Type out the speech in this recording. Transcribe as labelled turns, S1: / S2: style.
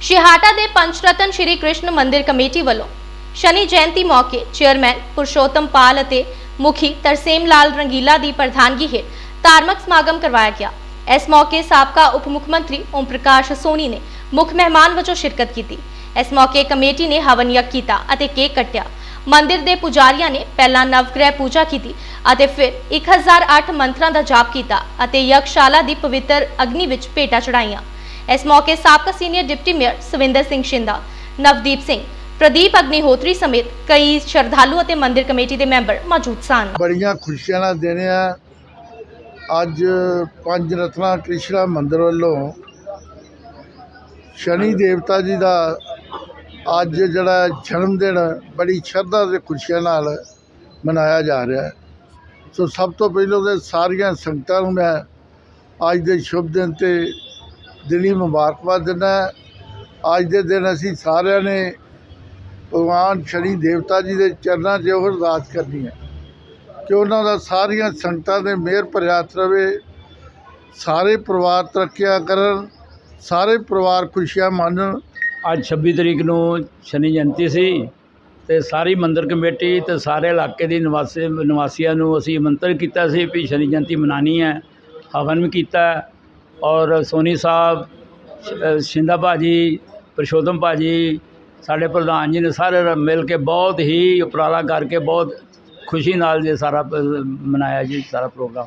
S1: ਸ਼ਿਹਾਟਾ ਦੇ ਪੰਚਰਤਨ ਸ਼੍ਰੀ ਕ੍ਰਿਸ਼ਨ ਮੰਦਿਰ ਕਮੇਟੀ ਵੱਲੋਂ ਸ਼ਨੀ ਜਯੰਤੀ ਮੌਕੇ ਚੇਅਰਮੈਨ ਪੁਰਸ਼ੋਤਮ ਪਾਲ ਅਤੇ ਮੁਖੀ ਤਰਸੇਮ ਲਾਲ ਰੰਗੀਲਾ ਦੀ ਪ੍ਰਧਾਨਗੀ ਹੇਠ ਧਾਰਮਿਕ ਸਮਾਗਮ ਕਰਵਾਇਆ ਗਿਆ। ਇਸ ਮੌਕੇ ਸਾਬਕਾ ਉਪ ਮੁੱਖ ਮੰਤਰੀ ਓਮ ਪ੍ਰਕਾਸ਼ ਸੋਨੀ ਨੇ ਮੁੱਖ ਮਹਿਮਾਨ ਵਜੋਂ ਸ਼ਿਰਕਤ ਕੀਤੀ। ਇਸ ਮੌਕੇ ਕਮੇਟੀ ਨੇ ਹਵਨ ਯੱਗ ਕੀਤਾ ਅਤੇ ਕੇਕ ਕੱਟਿਆ। ਮੰਦਿਰ ਦੇ ਪੁਜਾਰੀਆਂ ਨੇ ਪਹਿਲਾਂ ਨਵਗ੍ਰਹਿ ਪੂਜਾ ਕੀਤੀ ਅਤੇ ਫਿਰ 1008 ਮੰਤਰਾਂ ਦਾ ਜਾਪ ਕੀਤਾ ਅਤੇ ਯਕਸ਼ਾਲਾ ਦੀ ਪਵਿੱਤਰ ਅਗਨੀ ਵਿੱਚ ਭੇਟਾ ਚੜਾਈਆਂ ਇਸ ਮੌਕੇ ਸਾਬਕਾ senior deputy mayor Savinder Singh Shinda, Navdeep Singh, Pradeep Agnihotri ਸਮੇਤ ਕਈ ਸ਼ਰਧਾਲੂ ਅਤੇ ਮੰਦਿਰ ਕਮੇਟੀ ਦੇ ਮੈਂਬਰ ਮੌਜੂਦ ਸਨ।
S2: ਬੜੀਆਂ ਖੁਸ਼ੀਆਂ ਨਾਲ ਦਿਨ ਆ। ਅੱਜ ਪੰਜ ਰਤਨਾ ਕ੍ਰਿਸ਼ਨਾ ਮੰਦਿਰ ਵੱਲੋਂ ਸ਼ਨੀ ਦੇਵਤਾ ਜੀ ਦਾ ਅੱਜ ਜਿਹੜਾ ਜਨਮ ਦਿਨ ਬੜੀ ਸ਼ਰਧਾ ਤੇ ਖੁਸ਼ੀਆਂ ਨਾਲ ਮਨਾਇਆ ਜਾ ਰਿਹਾ ਹੈ। ਸੋ ਸਭ ਤੋਂ ਪਹਿਲਾਂ ਤੇ ਸਾਰੀਆਂ ਸੰਗਤਾਂ ਨੂੰ ਮੈਂ ਅੱਜ ਦੇ ਸ਼ੁਭ ਦਿਨ ਤੇ ਦਿਲੀ ਮੁਬਾਰਕਬਾਦ ਦਿੰਦਾ ਅੱਜ ਦੇ ਦਿਨ ਅਸੀਂ ਸਾਰਿਆਂ ਨੇ ਭਗਵਾਨ ਸ਼ਨੀ ਦੇਵਤਾ ਜੀ ਦੇ ਚਰਨਾਂ 'ਚ ਇਹੋ ਅਰਦਾਸ ਕਰਨੀ ਹੈ ਕਿ ਉਹਨਾਂ ਦਾ ਸਾਰੀਆਂ ਸੰਗਤਾਂ ਦੇ ਮਿਹਰ ਭਰਿਆ ਹੱਥ ਰਵੇ। ਸਾਰੇ ਪਰਿਵਾਰ ਤਰੱਕੀਆਂ ਕਰਨ, ਸਾਰੇ ਪਰਿਵਾਰ ਖੁਸ਼ੀਆਂ ਮਾਣਨ
S3: ਅੱਜ 26 ਤਰੀਕ ਨੂੰ ਸ਼ਨੀ ਜਯੰਤੀ ਸੀ ਤੇ ਸਾਰੀ ਮੰਦਰ ਕਮੇਟੀ ਤੇ ਸਾਰੇ ਇਲਾਕੇ ਦੀ ਨਿਵਾਸੀ ਨਿਵਾਸੀਆਂ ਨੂੰ ਅਸੀਂ ਆਮੰਤਰਿਤ ਕੀਤਾ ਸੀ ਵੀ ਸ਼ਨੀ ਜਯੰਤੀ ਮਨਾਉਣੀ ਹੈ। ਹਵਨ ਵੀ ਕੀਤਾ ਔਰ ਸੋਨੀ ਸਾਹਿਬ ਸ਼- ਅ, ਸ਼ਿੰਦਾ ਭਾਜੀ ਪ੍ਰਸ਼ੋਤਮ ਭਾਜੀ ਸਾਡੇ ਪ੍ਰਧਾਨ ਜੀ ਨੇ ਸਾਰੇ ਰਲ ਮਿਲ ਕੇ ਬਹੁਤ ਹੀ ਉਪਰਾਲਾ ਕਰਕੇ ਬਹੁਤ ਖੁਸ਼ੀ ਨਾਲ ਜੇ ਸਾਰਾ ਮਨਾਇਆ ਜੀ ਸਾਰਾ ਪ੍ਰੋਗਰਾਮ।